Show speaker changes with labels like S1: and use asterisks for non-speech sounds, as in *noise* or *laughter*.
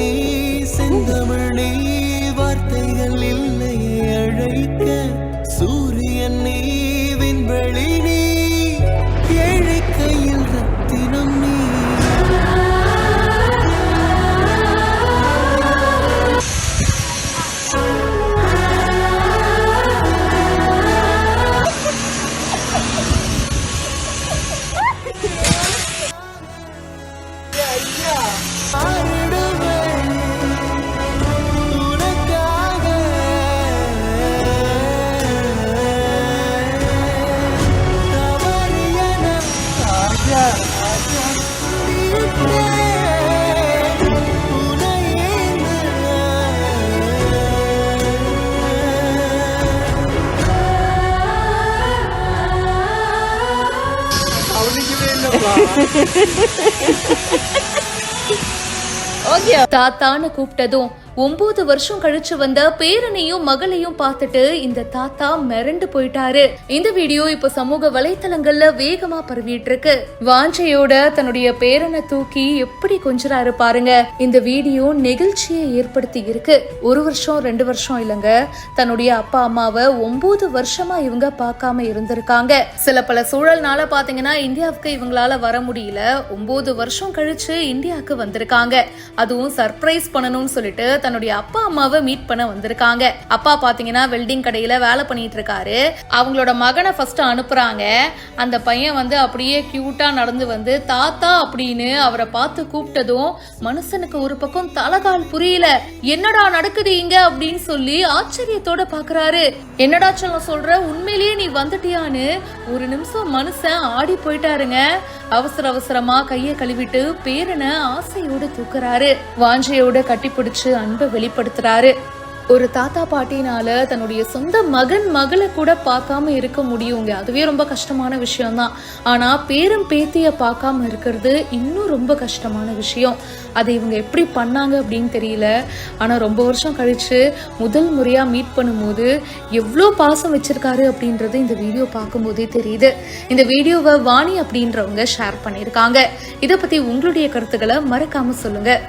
S1: நீ செந்தமிழ் நீ
S2: வார்த்தை *laughs*
S3: தாத்தான்னு கூப்பிட்டதும் ஒன்பது வருஷம் கழிச்சு வந்த பேரனையும் மகளையும் பார்த்துட்டு இந்த தாத்தா மிரண்டு போயிட்டாரு. இந்த வீடியோ இப்ப சமூக வலைத்தளங்கள்ல வேகமா பரவிட்டு இருக்கு வாஞ்சையோட தன்னுடைய பேரனை தூக்கி எப்படி கொஞ்சறாரு பாருங்க. இந்த வீடியோ நெகிழ்ச்சியை ஏற்படுத்தி இருக்கு ஒரு வருஷம் ரெண்டு வருஷம் இல்லைங்க. தன்னுடைய அப்பா அம்மாவை ஒன்பது வருஷமா இவங்க பார்க்காம இருந்திருக்காங்க. சில பல சூழல்னால பாத்தீங்கன்னா இந்தியாவுக்கு இவங்களால வர முடியல. ஒன்பது வருஷம் கழிச்சு இந்தியாவுக்கு வந்திருக்காங்க. அதுவும் சர்ப்ரைஸ் பண்ணணும்னு சொல்லிட்டு தன்னுடைய அப்பா அம்மாவை மீட் பண்ண வந்திருக்காங்க. அப்பா பாத்தீங்கன்னா வெல்டிங் கடையில வேலை பண்ணிட்டு இருக்காரு. அவங்களோட மகனை ஃபர்ஸ்ட் அனுப்புறாங்க. அந்த பையன் வந்து அப்படியே கியூட்டா நடந்து வந்து தாத்தா அப்படின்னு அவரை பார்த்து கூப்பிட்டதும் மனுஷனுக்கு ஒரு பக்கம் தலகால் புரியல. என்னடா நடக்குது இங்க? அப்படின்னு சொல்லி ஆச்சரியத்தோட பாக்குறாரு. என்னடா சொல்ல சொல்ற? உண்மையிலேயே நீ வந்துட்டியான்னு? ஒரு நிமிஷம் மனுஷன் ஆடி போயிட்டாருங்க. அவசர அவசரமா கையை கழுவிட்டு பேரனை ஆசையோட தூக்குறாரு. வாஞ்சையோட கட்டிப்பிடிச்சு அன்பை வெளிப்படுத்துறாரு. ஒரு தாத்தா பாட்டினால தன்னுடைய சொந்த மகன் மகளை கூட பார்க்காம இருக்க முடியுங்க. அதுவே ரொம்ப கஷ்டமான விஷயம்தான். ஆனா பேரம் பேத்திய பார்க்காம இருக்கிறது இன்னும் ரொம்ப கஷ்டமான விஷயம். அதை இவங்க எப்படி பண்ணாங்க அப்படின்னு தெரியல. ஆனா ரொம்ப வருஷம் கழிச்சு முதல் முறையா மீட் பண்ணும்போது எவ்வளோ பாசம் வச்சிருக்காரு அப்படின்றது இந்த வீடியோ பார்க்கும்போதே தெரியுது. இந்த வீடியோவை வாணி அப்படின்றவங்க ஷேர் பண்ணியிருக்காங்க. இதை பத்தி உங்களுடைய கருத்துக்களை மறக்காம சொல்லுங்க.